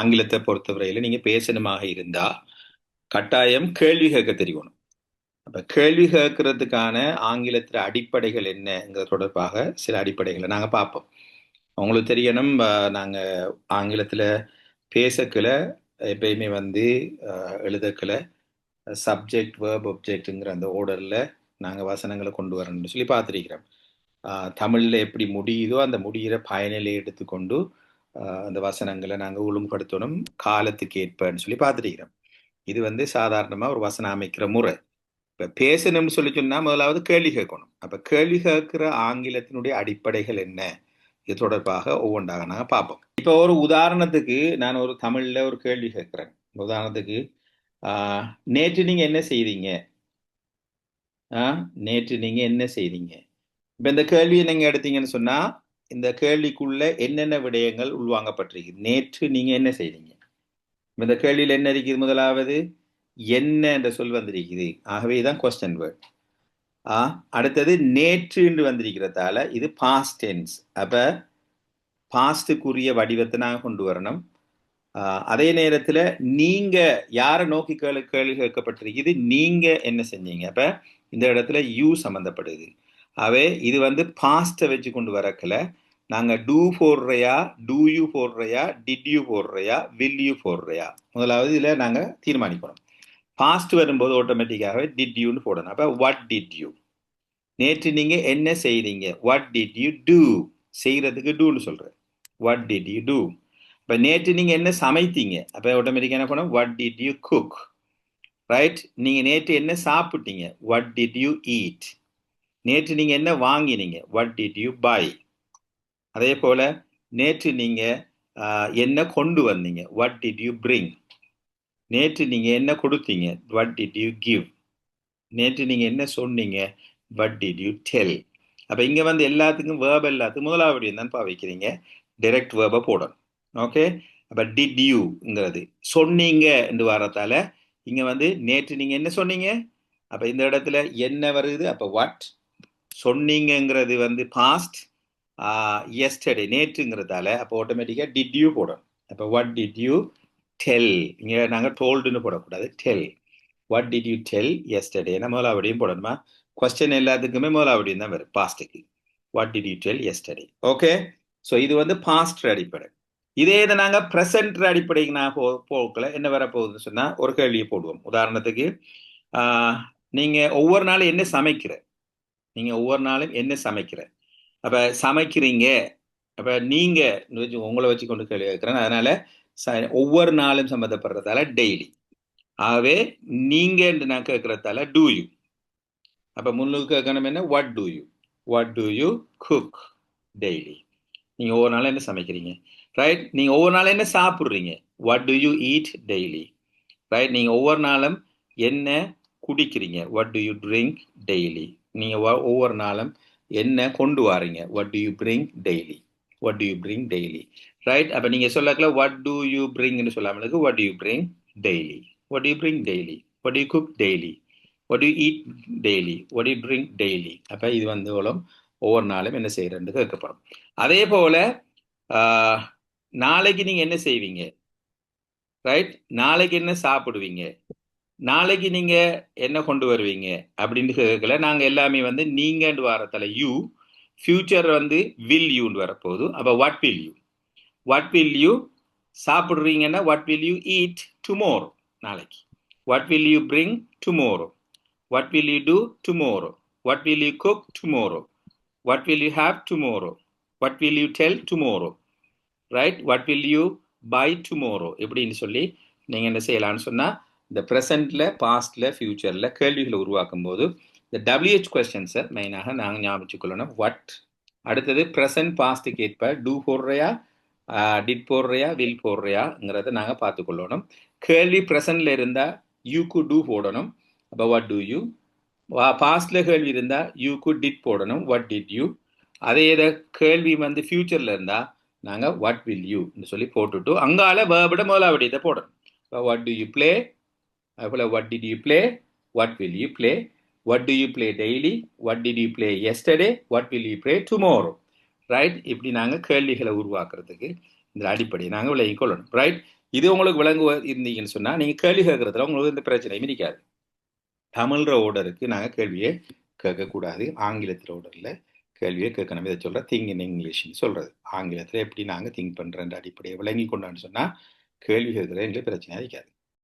ஆங்கிலத்தை பொறுத்தவரையில நீங்க பேசணுமாக இருந்தா கட்டாயம் கேள்வி கேட்க தெரியணும் அப்ப கேள்வி கேட்கறதுக்கான ஆங்கிலத்துல அடிப்படைகள் என்னங்கிற தொடர்பாக சில அடிப்படைகளை நாங்க பார்ப்போம். உங்களுக்கு தெரியணும் நாங்கள் நாங்க ஆங்கிலத்துல பேசக்கல எப்பயுமே வந்து அஹ், எழுதக்கல சப்ஜெக்ட் வேர்ப் ஒப்ஜெக்ட்டுங்கிற அந்த ஓர்டரில் நாங்கள் வசனங்களை கொண்டு வரணும்னு சொல்லி பார்த்துருக்கிறோம். தமிழில் எப்படி முடியுதோ அந்த முடிகிற பயனிலை எடுத்துக்கொண்டு அந்த வசனங்களை நாங்கள் ஒழுங்குபடுத்தணும் காலத்துக்கு ஏற்பன்னு சொல்லி பார்த்துருக்கிறோம் இது வந்து சாதாரணமாக ஒரு வசனம் அமைக்கிற முறை. இப்போ பேசணும்னு சொல்லி சொன்னால் முதலாவது கேள்வி கேட்கணும். அப்போ கேள்வி கேட்கிற ஆங்கிலத்தினுடைய அடிப்படைகள் என்ன? இது தொடர்பாக ஒவ்வொன்றாக நாங்கள் பார்ப்போம். இப்போ ஒரு உதாரணத்துக்கு நான் ஒரு தமிழ்ல ஒரு கேள்வி கேட்குறேன். உதாரணத்துக்கு ஆஹ் நேற்று நீங்க என்ன செய்தீங்க? ஆ நேற்று நீங்க என்ன செய்தீங்க? இப்போ இந்த கேள்வியை நீங்கள் எடுத்தீங்கன்னு சொன்னால் இந்த கேள்விக்குள்ள என்னென்ன விடயங்கள் உள்வாங்கப்பட்டிருக்கு நேற்று நீங்க என்ன செய்தீங்க? இந்த கேள்வியில் என்ன இருக்குது முதலாவது? என்ன என்ற சொல் வந்திருக்குது. ஆகவே தான் கொஸ்டின் வேர்ட் ஆ அடுத்தது நேற்று என்று வந்திருக்கிறதால இது பாஸ்ட் டென்ஸ் அப்ப பாஸ்டுக்குரிய வடிவத்தை நாங்கள் கொண்டு வரணும். அதே நேரத்தில் நீங்கள் யாரை நோக்கி கேள்வி கேள்வி கேட்கப்பட்டிருக்குது? நீங்கள் என்ன செஞ்சீங்க? அப்போ இந்த இடத்துல யூ சம்மந்தப்படுது அவே இது வந்து பாஸ்ட்டை வச்சு கொண்டு வரக்கல. நாங்கள் டூ போடுறையா டூ யூ போடுறையா டிட் யூ போடுறையா வில் யூ போடுறையா. முதலாவது இதில் நாங்கள் தீர்மானிக்கணும். பாஸ்ட் வரும்போது ஆட்டோமேட்டிக்காகவே டிட் யூன்னு போடணும். அப்போ வாட் டிட் யூ நேற்று நீங்கள் என்ன செய்தீங்க வாட் டிட் யூ டூ செய்கிறதுக்கு டூன்னு சொல்கிறேன் வாட் டிட் யூ டூ இப்போ நேற்று நீங்கள் என்ன சமைத்தீங்க? அப்போ ஆட்டோமேட்டிக்காக என்ன பண்ணோம் what did you cook right நீங்கள் நேற்று என்ன சாப்பிட்டீங்க? வாட் டிட் யூ ஈட் நேற்று நீங்கள் என்ன வாங்கினீங்க? வாட் டிட் யூ பாய் அதே போல் நேற்று நீங்கள் என்ன கொண்டு வந்தீங்க? வாட் டிட் யூ பிரிங் நேற்று நீங்கள் என்ன கொடுத்தீங்க? வாட் டிட் யூ கிவ் நேற்று நீங்கள் என்ன சொன்னீங்க? வாட் டிட் யூ டெல் அப்போ இங்கே வந்து எல்லாத்துக்கும் வேர்ப் எல்லாத்துக்கும் முதலாவது தான் வைக்கிறீங்க டைரக்ட் வேர்பை போடணும். ஓகே அப்போ டிட் யூங்கிறது சொன்னீங்க என்று வரத்தால இங்கே வந்து நேற்று நீங்கள் என்ன சொன்னீங்க? அப்போ இந்த இடத்துல என்ன வருது? அப்போ வாட் சொன்னீங்கங்கிறது வந்து பாஸ்ட் எஸ்டர்டே நேற்றுங்கிறதால அப்போ ஆட்டோமேட்டிக்காக டிட் யூ போடணும். அப்போ வாட் டிட் யூ டெல் இங்கே நாங்கள் டோல்டுன்னு போடக்கூடாது. Tell what did you tell yesterday முதலாவடியும் போடணுமா? கொஸ்டின் எல்லாத்துக்குமே முதலாவடியும் தான் வரும் பாஸ்ட்டுக்கு what did you tell yesterday okay so இது வந்து பாஸ்ட் அடிப்படை. இதே இதை நாங்கள் ப்ரெசன்ட் அடிப்படைக்கு நான் போ போக்கல. என்ன வர போகுதுன்னு சொன்னால் ஒரு கேள்வியை போடுவோம். உதாரணத்துக்கு நீங்கள் ஒவ்வொரு நாளும் என்ன சமைக்கிற? நீங்கள் ஒவ்வொரு நாளும் என்ன சமைக்கிற? அப்போ சமைக்கிறீங்க. அப்போ நீங்கள் வச்சு- உங்களை வச்சு கொண்டு கேள்வி கேட்குறேன் அதனால் ச- ஒவ்வொரு நாளும் சம்மந்தப்படுறதால டெய்லி ஆகவே நீங்கன்னு நான் கேட்குறதால டூ யூ அப்போ முன்னுக்கு கேட்கணும் என்ன? What do you what do you cook daily நீங்கள் ஒவ்வொரு நாளும் என்ன சமைக்கிறீங்க? ரைட் நீங்கள் ஒவ்வொரு நாளும் என்ன சாப்பிட்றீங்க? What do you eat daily right நீங்கள் ஒவ்வொரு நாளும் என்ன குடிக்கிறீங்க? What do you drink daily நீங்கள் ஒவ்வொரு நாளும் என்ன கொண்டு வாரீங்க? What do you bring daily what do you bring daily right அப்போ நீங்கள் சொல்லக்கல வாட் டு யூ பிரிங்னு சொல்லாமலுக்கு what do you bring daily what do you bring daily what do you cook daily what you eat daily what you drink daily அப்போ இது வந்து மூலம் ஒவ்வொரு நாளும் என்ன செய்யறேன்னு கேட்கப்படும் அதே போல நாளைக்கு நீங்கள் என்ன செய்வீங்க? ரைட் நாளைக்கு என்ன சாப்பிடுவீங்க? நாளைக்கு நீங்க என்ன கொண்டு வருவீங்க? அப்படின்னு கேட்கல. நாங்க எல்லாமே வந்து நீங்கன்னு வாரத்துல யூ ஃபியூச்சர் வந்து வில் யூன்னு வரப்போகுது. அப்போ what will you what will you சாப்பிட்றீங்கன்னா what will you eat tomorrow நாளைக்கு? What will you bring tomorrow what will you do tomorrow what will you cook tomorrow what will you have tomorrow what will you tell tomorrow right what will you buy tomorrow இப்படின்னு சொல்லி நீங்கள் என்ன செய்யலாம்னு சொன்னால் இந்த ப்ரெசண்டில் பாஸ்டில் ஃப்யூச்சரில் கேள்விகளை உருவாக்கும் போது இந்த டபிள்யூஹெச் கொஸ்டின்ஸை மெயினாக நாங்கள் ஞாபகம் வட் அடுத்தது ப்ரெசன்ட் பாஸ்ட்டுக்கு ஏற்ப டூ போடுறையா? டிட் போடுறையா? வில் போடுறையாங்கிறத நாங்கள் பார்த்துக்கொள்ளணும் கேள்வி ப்ரெசன்ட்ல இருந்தால் யூக்கு டூ போடணும். அப்போ வாட் டூ யூ பாஸ்ட்ல கேள்வி இருந்தால் யூக்கு டிட் போடணும். வாட் டிட் யூ அதே இதை கேள்வி வந்து ஃப்யூச்சரில் இருந்தால் நாங்கள் வாட் வில் யூன்னு சொல்லி போட்டுட்டு அங்கால வேர்பட முதலாவடி இதை போடணும். வாட் டு யூ பிளே அதுபோல் what did you play what will you play what do you play daily what did you play yesterday what will you play tomorrow right இப்படி நாங்கள் கேள்விகளை உருவாக்குறதுக்கு இந்த அடிப்படையை நாங்கள் விளங்கிக் கொள்ளணும். ரைட் இது உங்களுக்கு விளங்குவ இருந்தீங்கன்னு சொன்னால் நீங்கள் கேள்வி கேட்குறதுல உங்களுக்கு இந்த பிரச்சனையும் இருக்காது. தமிழ்ற ஓடருக்கு நாங்கள் கேள்வியை கேட்கக்கூடாது. ஆங்கிலத்தில் ஓடரில் கேள்வியை கேட்கணும். இதை சொல்கிற திங்க் இன் இங்கிலீஷ்னு சொல்கிறது ஆங்கிலத்தில் எப்படி நாங்கள் திங்க் பண்றேன்ற அடிப்படையை விளங்கி கொண்டான்னு சொன்னால் கேள்வி கேட்குறது எங்களுக்கு பிரச்சனையாக இருக்காது.